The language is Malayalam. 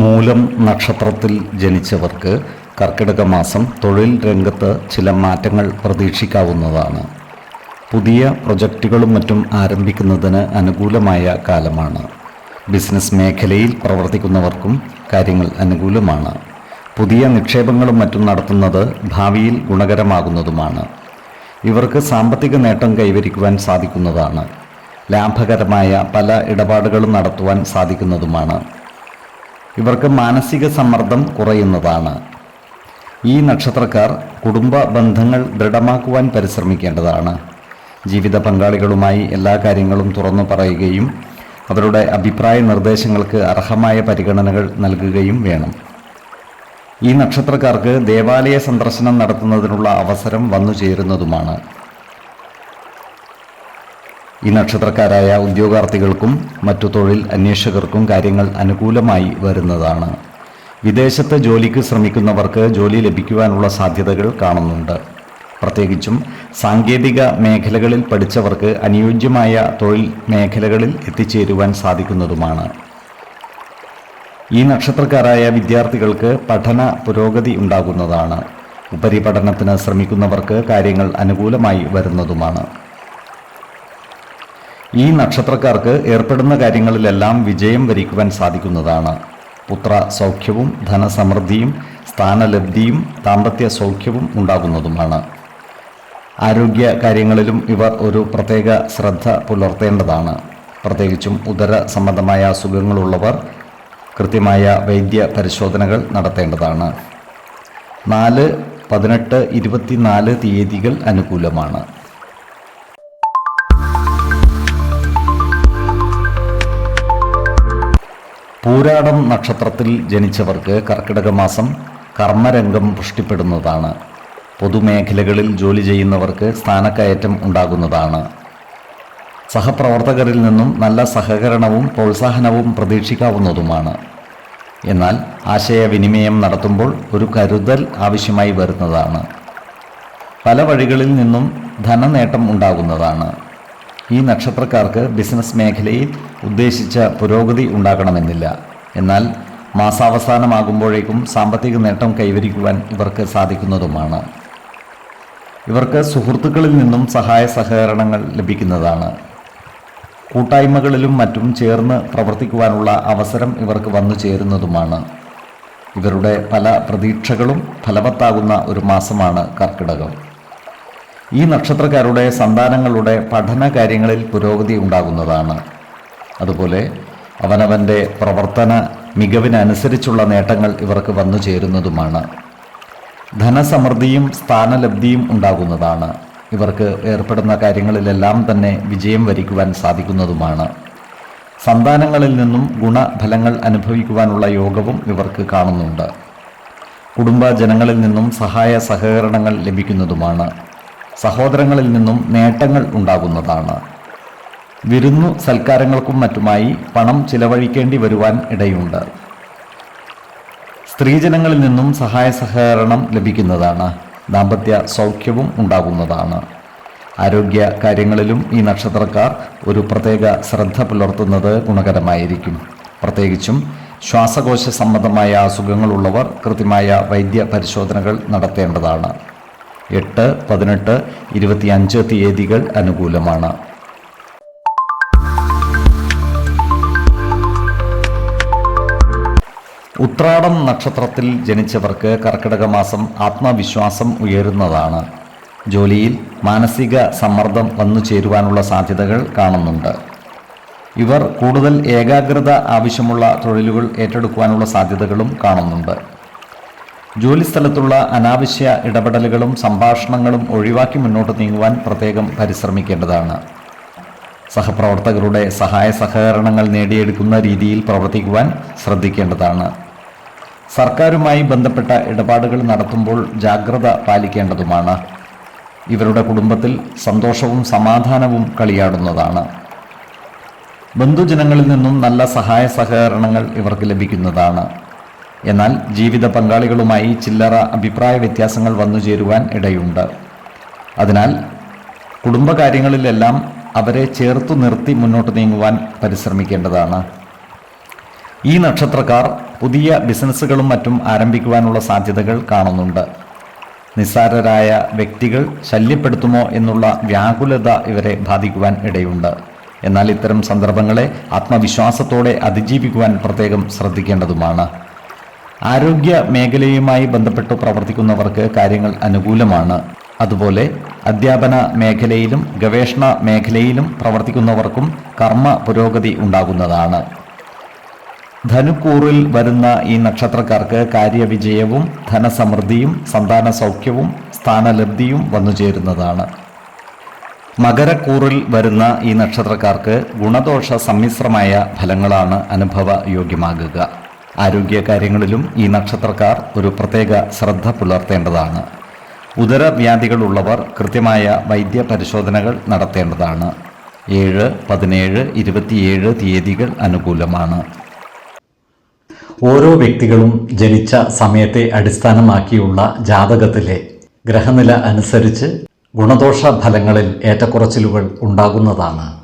മൂലം നക്ഷത്രത്തിൽ ജനിച്ചവർക്ക് കർക്കിടക മാസം തൊഴിൽ രംഗത്ത് ചില മാറ്റങ്ങൾ പ്രതീക്ഷിക്കാവുന്നതാണ്. പുതിയ പ്രൊജക്റ്റുകളും മറ്റും ആരംഭിക്കുന്നതിന് അനുകൂലമായ കാലമാണ്. ബിസിനസ് മേഖലയിൽ പ്രവർത്തിക്കുന്നവർക്കും കാര്യങ്ങൾ അനുകൂലമാണ്. പുതിയ നിക്ഷേപങ്ങളും മറ്റും നടത്തുന്നത് ഭാവിയിൽ ഗുണകരമാകുന്നതുമാണ്. ഇവർക്ക് സാമ്പത്തിക നേട്ടം കൈവരിക്കുവാൻ സാധിക്കുന്നതാണ്. ലാഭകരമായ പല ഇടപാടുകളും നടത്തുവാൻ സാധിക്കുന്നതുമാണ്. ഇവർക്ക് മാനസിക സമ്മർദ്ദം കുറയുന്നതാണ്. ഈ നക്ഷത്രക്കാർ കുടുംബ ബന്ധങ്ങൾ ദൃഢമാക്കുവാൻ പരിശ്രമിക്കേണ്ടതാണ്. ജീവിത പങ്കാളികളുമായി എല്ലാ കാര്യങ്ങളും തുറന്നു പറയുകയും അവരുടെ അഭിപ്രായ നിർദ്ദേശങ്ങൾക്ക് അർഹമായ പരിഗണനകൾ നൽകുകയും വേണം. ഈ നക്ഷത്രക്കാർക്ക് ദേവാലയ സന്ദർശനം നടത്തുന്നതിനുള്ള അവസരം വന്നു ചേരുന്നതുമാണ് ഈ നക്ഷത്രക്കാരായ ഉദ്യോഗാർത്ഥികൾക്കും മറ്റു തൊഴിൽ അന്വേഷകർക്കും കാര്യങ്ങൾ അനുകൂലമായി വരുന്നതാണ്. വിദേശത്ത് ജോലിക്ക് ശ്രമിക്കുന്നവർക്ക് ജോലി ലഭിക്കുവാനുള്ള സാധ്യതകൾ കാണുന്നുണ്ട്. പ്രത്യേകിച്ചും സാങ്കേതിക മേഖലകളിൽ പഠിച്ചവർക്ക് അനുയോജ്യമായ തൊഴിൽ മേഖലകളിൽ എത്തിച്ചേരുവാൻ സാധിക്കുന്നതുമാണ്. ഈ നക്ഷത്രക്കാരായ വിദ്യാർത്ഥികൾക്ക് പഠന പുരോഗതി ഉണ്ടാകുന്നതാണ്. ഉപരിപഠനത്തിന് ശ്രമിക്കുന്നവർക്ക് കാര്യങ്ങൾ അനുകൂലമായി വരുന്നതുമാണ്. ഈ നക്ഷത്രക്കാർക്ക് ഏർപ്പെടുന്ന കാര്യങ്ങളിലെല്ലാം വിജയം വരിക്കുവാൻ സാധിക്കുന്നതാണ്. പുത്ര സൗഖ്യവും ധനസമൃദ്ധിയും സ്ഥാനലബ്ധിയും ദാമ്പത്യ സൗഖ്യവും ഉണ്ടാകുന്നതുമാണ്. ആരോഗ്യ കാര്യങ്ങളിലും ഇവർ ഒരു പ്രത്യേക ശ്രദ്ധ പുലർത്തേണ്ടതാണ്. പ്രത്യേകിച്ചും ഉദര സംബന്ധമായ അസുഖങ്ങളുള്ളവർ കൃത്യമായ വൈദ്യ പരിശോധനകൾ നടത്തേണ്ടതാണ്. നാല് പതിനെട്ട് ഇരുപത്തിനാല് തീയതികൾ അനുകൂലമാണ്. പൂരാടം നക്ഷത്രത്തിൽ ജനിച്ചവർക്ക് കർക്കിടക മാസം കർമ്മരംഗം പുഷ്ടിപ്പെടുന്നതാണ്. പൊതുമേഖലകളിൽ ജോലി ചെയ്യുന്നവർക്ക് സ്ഥാനക്കയറ്റം ഉണ്ടാകുന്നതാണ്. സഹപ്രവർത്തകരിൽ നിന്നും നല്ല സഹകരണവും പ്രോത്സാഹനവും പ്രതീക്ഷിക്കാവുന്നതുമാണ്. എന്നാൽ ആശയവിനിമയം നടത്തുമ്പോൾ ഒരു കരുതൽ ആവശ്യമായി വരുന്നതാണ്. പല വഴികളിൽ നിന്നും ധനനേട്ടം ഉണ്ടാകുന്നതാണ്. ഈ നക്ഷത്രക്കാർക്ക് ബിസിനസ് മേഖലയിൽ ഉദ്ദേശിച്ച പുരോഗതി ഉണ്ടാകണമെന്നില്ല. എന്നാൽ മാസാവസാനമാകുമ്പോഴേക്കും സാമ്പത്തിക നേട്ടം കൈവരിക്കുവാൻ ഇവർക്ക് സാധിക്കുന്നതുമാണ്. ഇവർക്ക് സുഹൃത്തുക്കളിൽ നിന്നും സഹായ സഹകരണങ്ങൾ ലഭിക്കുന്നതാണ്. കൂട്ടായ്മകളിലും മറ്റും ചേർന്ന് പ്രവർത്തിക്കുവാനുള്ള അവസരം ഇവർക്ക് വന്നു ചേരുന്നതുമാണ്. ഇവരുടെ പല പ്രതീക്ഷകളും ഫലവത്താകുന്ന ഒരു മാസമാണ് കർക്കിടകം. ഈ നക്ഷത്രക്കാരുടെ സന്താനങ്ങളുടെ പഠന കാര്യങ്ങളിൽ പുരോഗതി ഉണ്ടാകുന്നതാണ്. അതുപോലെ അവനവന്റെ പ്രവർത്തന മികവിനനുസരിച്ചുള്ള നേട്ടങ്ങൾ ഇവർക്ക് വന്നു ചേരുന്നതുമാണ്. ധനസമൃദ്ധിയും സ്ഥാനലബ്ധിയും ഉണ്ടാകുന്നതാണ്. ഇവർക്ക് ഏർപ്പെടുന്ന കാര്യങ്ങളിലെല്ലാം തന്നെ വിജയം വരിക്കുവാൻ സാധിക്കുന്നതുമാണ്. സന്താനങ്ങളിൽ നിന്നും ഗുണഫലങ്ങൾ അനുഭവിക്കുവാനുള്ള യോഗവും ഇവർക്ക് കാണുന്നുണ്ട്. കുടുംബജനങ്ങളിൽ നിന്നും സഹായ സഹകരണങ്ങൾ ലഭിക്കുന്നതുമാണ്. സഹോദരങ്ങളിൽ നിന്നും നേട്ടങ്ങൾ ഉണ്ടാകുന്നതാണ്. വിരുന്നു സൽക്കാരങ്ങൾക്കും മറ്റുമായി പണം ചിലവഴിക്കേണ്ടി വരുവാൻ ഇടയുണ്ട്. സ്ത്രീജനങ്ങളിൽ നിന്നും സഹായ സഹകരണം ലഭിക്കുന്നതാണ്. ദാമ്പത്യ സൗഖ്യവും ഉണ്ടാകുന്നതാണ്. ആരോഗ്യ കാര്യങ്ങളിലും ഈ നക്ഷത്രക്കാർ ഒരു പ്രത്യേക ശ്രദ്ധ പുലർത്തുന്നത് ഗുണകരമായിരിക്കും. പ്രത്യേകിച്ചും ശ്വാസകോശ സംബന്ധമായ അസുഖങ്ങളുള്ളവർ കൃത്യമായ വൈദ്യ പരിശോധനകൾ നടത്തേണ്ടതാണ്. എട്ട് പതിനെട്ട് ഇരുപത്തിയഞ്ച് തീയതികൾ അനുകൂലമാണ്. ഉത്രാടം നക്ഷത്രത്തിൽ ജനിച്ചവർക്ക് കർക്കിടക മാസം ആത്മവിശ്വാസം ഉയരുന്നതാണ്. ജോലിയിൽ മാനസിക സമ്മർദ്ദം വന്നു ചേരുവാനുള്ള സാധ്യതകൾ കാണുന്നുണ്ട്. ഇവർ കൂടുതൽ ഏകാഗ്രത ആവശ്യമുള്ള തൊഴിലുകൾ ഏറ്റെടുക്കുവാനുള്ള സാധ്യതകളും കാണുന്നുണ്ട്. ജോലിസ്ഥലത്തുള്ള അനാവശ്യ ഇടപെടലുകളും സംഭാഷണങ്ങളും ഒഴിവാക്കി മുന്നോട്ട് നീങ്ങുവാൻ പ്രത്യേകം പരിശ്രമിക്കേണ്ടതാണ്. സഹപ്രവർത്തകരുടെ സഹായ സഹകരണങ്ങൾ നേടിയെടുക്കുന്ന രീതിയിൽ പ്രവർത്തിക്കുവാൻ ശ്രദ്ധിക്കേണ്ടതാണ്. സർക്കാരുമായി ബന്ധപ്പെട്ട ഇടപാടുകൾ നടത്തുമ്പോൾ ജാഗ്രത പാലിക്കേണ്ടതുമാണ്. ഇവരുടെ കുടുംബത്തിൽ സന്തോഷവും സമാധാനവും കളിയാടുന്നതാണ്. ബന്ധുജനങ്ങളിൽ നിന്നും നല്ല സഹായ സഹകരണങ്ങൾ ഇവർക്ക് ലഭിക്കുന്നതാണ്. എന്നാൽ ജീവിത പങ്കാളികളുമായി ചില്ലറ അഭിപ്രായ വ്യത്യാസങ്ങൾ വന്നു ചേരുവാൻ ഇടയുണ്ട്. അതിനാൽ കുടുംബകാര്യങ്ങളിലെല്ലാം അവരെ ചേർത്തു നിർത്തി മുന്നോട്ട് നീങ്ങുവാൻ പരിശ്രമിക്കേണ്ടതാണ്. ഈ നക്ഷത്രക്കാർ പുതിയ ബിസിനസ്സുകളും മറ്റും ആരംഭിക്കുവാനുള്ള സാധ്യതകൾ കാണുന്നുണ്ട്. നിസ്സാരരായ വ്യക്തികൾ ശല്യപ്പെടുത്തുമോ എന്നുള്ള വ്യാകുലത ഇവരെ ബാധിക്കുവാൻ ഇടയുണ്ട്. എന്നാൽ ഇത്തരം സന്ദർഭങ്ങളെ ആത്മവിശ്വാസത്തോടെ അതിജീവിക്കുവാൻ പ്രത്യേകം ശ്രദ്ധിക്കേണ്ടതുമാണ്. ആരോഗ്യ മേഖലയുമായി ബന്ധപ്പെട്ട് പ്രവർത്തിക്കുന്നവർക്ക് കാര്യങ്ങൾ അനുകൂലമാണ്. അതുപോലെ അധ്യാപന മേഖലയിലും ഗവേഷണ മേഖലയിലും പ്രവർത്തിക്കുന്നവർക്കും കർമ്മ പുരോഗതി ഉണ്ടാകുന്നതാണ്. ധനുക്കൂറിൽ വരുന്ന ഈ നക്ഷത്രക്കാർക്ക് കാര്യവിജയവും ധനസമൃദ്ധിയും സന്താന സൗഖ്യവും സ്ഥാനലബ്ധിയും വന്നുചേരുന്നതാണ് മകരക്കൂറിൽ വരുന്ന ഈ നക്ഷത്രക്കാർക്ക് ഗുണദോഷ സമ്മിശ്രമായ ഫലങ്ങളാണ് അനുഭവ യോഗ്യമാകുക ആരോഗ്യകാര്യങ്ങളിലും ഈ നക്ഷത്രക്കാർ ഒരു പ്രത്യേക ശ്രദ്ധ പുലർത്തേണ്ടതാണ്. ഉദരവ്യാധികളുള്ളവർ കൃത്യമായ വൈദ്യ പരിശോധനകൾ നടത്തേണ്ടതാണ്. ഏഴ് പതിനേഴ് ഇരുപത്തിയേഴ് തീയതികൾ അനുകൂലമാണ്. ഓരോ വ്യക്തികളും ജനിച്ച സമയത്തെ അടിസ്ഥാനമാക്കിയുള്ള ജാതകത്തിലെ ഗ്രഹനില അനുസരിച്ച് ഗുണദോഷ ഫലങ്ങളിൽ ഏറ്റക്കുറച്ചിലുകൾ ഉണ്ടാകുന്നതാണ്.